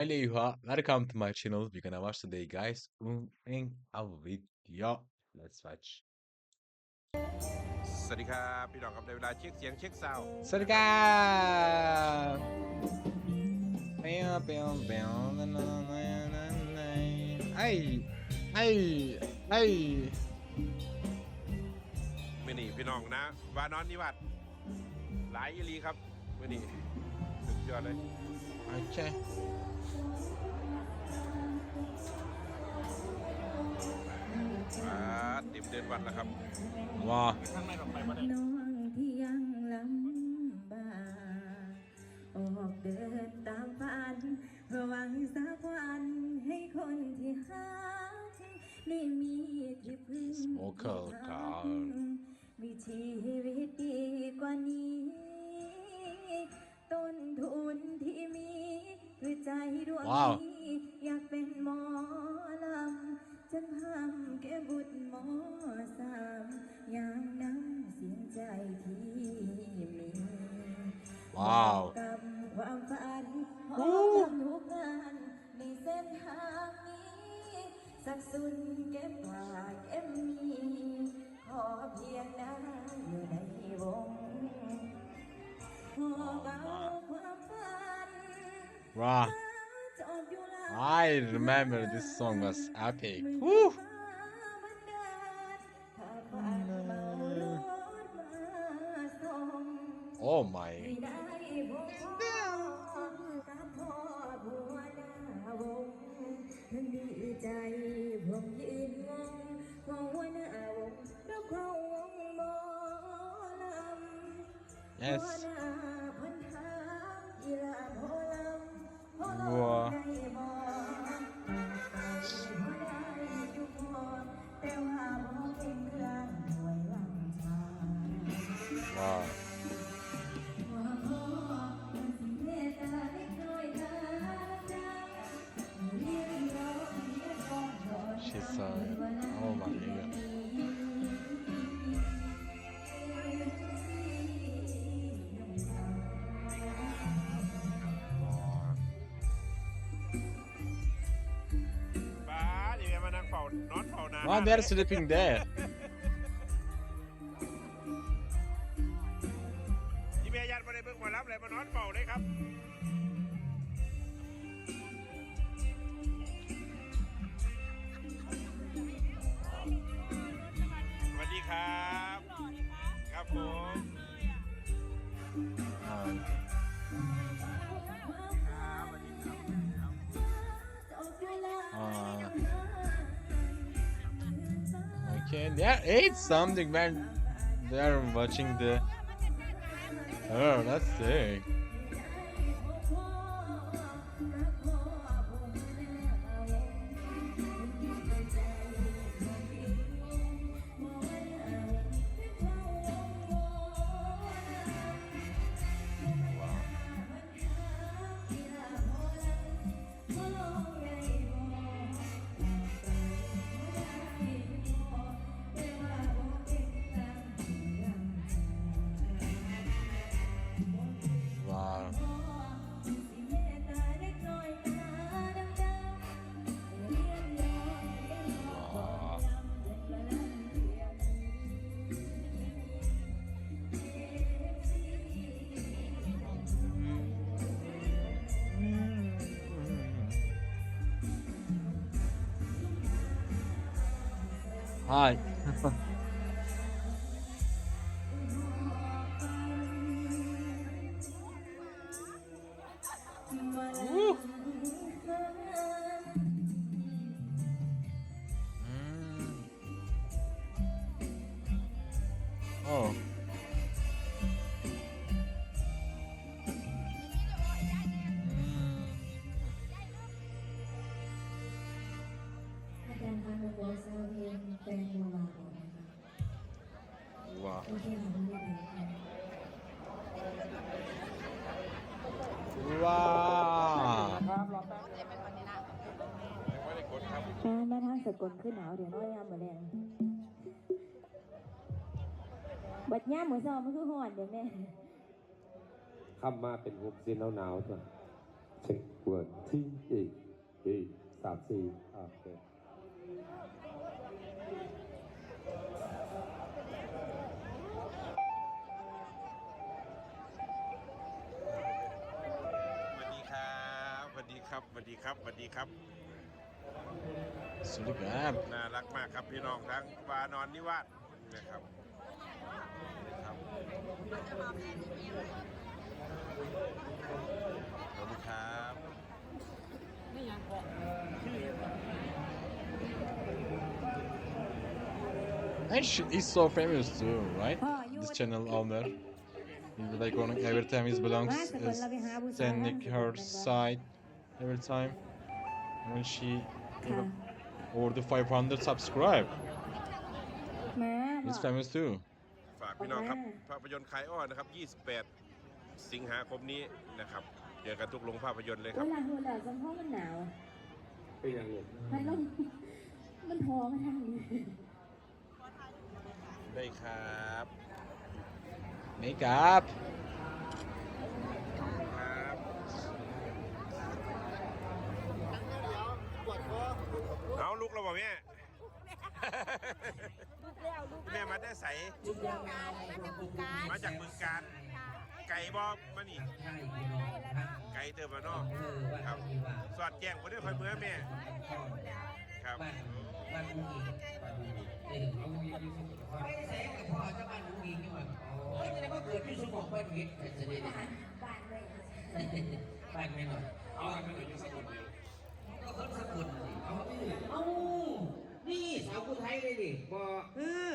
Hello, welcome to my channel. We're gonna watch today, guys. In a video. Let's watch. สวัสดีครับพี่น้องครับในเวลาเช็คเสียงเช็คซาวด์สวัสดีครับเปียวเปียวเปียวนั่นนั่นนั่นนั่นนั่นไอ้ไอ้ไอ้มื่อนี้พี่น้องนะวานอนนิวัตหลายอีหลีครับมื่อนี้สุดยอดเลย โอเคอ่าติมเดินวันแล้วครับว้าน้องที่ยังลำบากออกเดินตามฝันเพื่อหวังสักวันให้คนที่หักได้มีที่พึ่ง Smoker ที่ครัพับกมีชีวิตดีกว่านี้ ต้นทุนที่มีคือใจดวงว้าวนี้อยากเป็นหมอลำจนพำแก่บุตรหมอสามอย่างน้ำเสียงใจที่มีว้าว Wow. I remember this song was epic. Woo! Oh my. Yes. แ not for Why they're sleeping there? man. That it's something, man. They are watching the. Oh, that's sick. Hi. Mm. Wow. Wow. ยังไม่ได้กดครับแม่มาทางสกลขึ้นหนาวเดี๋ยวน้อยยามมาแรงบัดย่ามเหมือนซอมมันคือหอนเดี๋ยวแม่ข้ามมาเป็นหุบสินหนาวๆตัวเช็คเวิร์ดที่อีกอีกสามสี่โอเค ครับสวัสดีครับสวัสดีครับ Actually, so famous too, right? Oh, this channel owner. Like on every time he belongs, sending her side every time. When she ค่ะ over the 500 subscribe. มา He's famous too. ฝากพี่น้องครับภาพยนตร์คลายอ้อนนะครับ 28 สิงหาคมนี้นะครับเจอกันทุกโรงภาพยนตร์เลยคเวรับ ลาหัวเราะสัมพ่อมันหนาวเป็นยังไงให้ลงมันท้อมาทางนี้ได้ครับ Make up. ครับ เอาลูกเราบอกแม่แม่มาได้ใสมาจากเมืองการ ไก่บอมานี่ ไก่เติมมานอกครับ สอดแจ้งคนได้คอยเมื่อแม่ ครับบ้านบ้านลุงอิงเออเอาลุงอิงอยู่สุขภาพไม่ได้ใส่กับพ่อเจ้าบ้านลุงอิงนี่หว่าโอ้ยแสดงว่าเกิดที่สมองบ้านเฮ็ดแต่จะได้บ้านบ้านไม่หน่อยเอาไปหน่อยอยู่สกุลเลยก็คนสกุลสิเอาเอานี่สาวคนไทยเลยดิ บ่เออ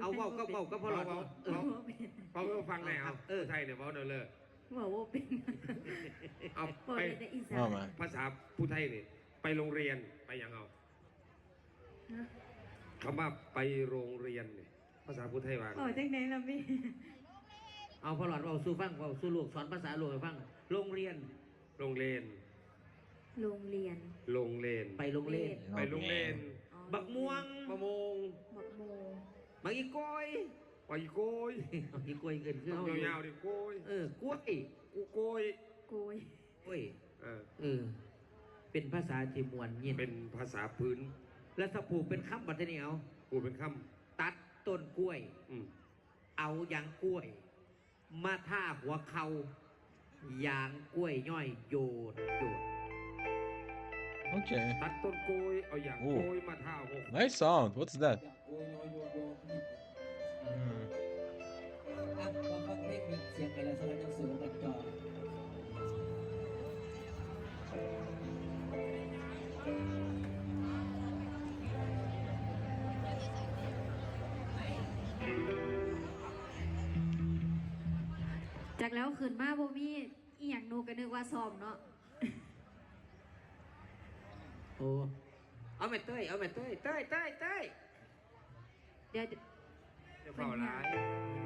เอาเบาก็เบาก็พอหลอดเอาเอาเอาฟังหน่อยเอาเออไทยเนี่ยเบาเนอเลยบอกว่าเป็นเอาไปภาษาผู้ไทยนี่ไปโรงเรียนไปยังเอาคำว่าไปโรงเรียนเนี่ยภาษาผู้ไทยว่าอ๋อจังไหนล่ะพี่เอาพอหลอดเอาสู้ฟังเอาสู้ลูกสอนภาษาลูกให้ฟังโรงเรียน โรงเรียนโรงเรียน โรงเรียน ไปโรงเรียน ไปโรงเรียน บักม่วงมะมงบักโม บักอีกล้วยไปโกยเอาอีกล้วยเกินขึ้นต้องยาวๆดิโกยเออกล้วยกูโกยโกยกล้วยเออเออ เป็นภาษาที่มวนยินเป็นภาษาพื้น แล้วถ้าผูกเป็นคำบัดนี้เอากูเป็นคตัดต้นกล้วยำอืมเอายางกล้วย มาท่าหัวเขายางกล้วยย่อยโยนโยน Okay. ตัดต้นโกยเอาอย่างโอ้โกยมาท่าหก Nice sound. What's that? โอ้ยโยนโยนโยน Hmm. อะพอฟังเพลงมีเสียงไปแล้วสำหรับจังสูงกันจอจากแล้วขึ้นมาบ่มีอีหยังหนูก็นึกว่าซ้อมเนาะ โอ้เอาแม่เต้ยเอาแม่เต้ยเต้ยเต้ยเต้ยเดี๋ยวจะเฝ้าร้าย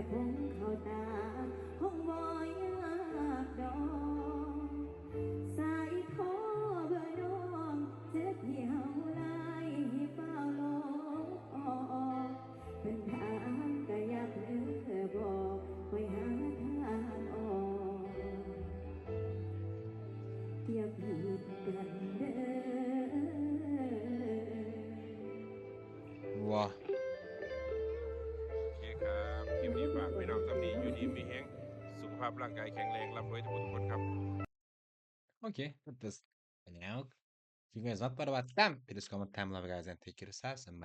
แค่พงเข้าตาห้องบอยากดอกสายโทรเบอร์น้องเจ็บเหี่ยวลายให้เฝ้าลงออกเป็นทางก็อยากเลือบอกคอยหาทางออกอย่าผิดกันเด้อ พร่างกายแข็งแรงร่ำรวยทุกคนทุกคนครับ Okay, that was an out. If you guys not thought about them, please comment, time, love guys, and take care of yourselves and bye.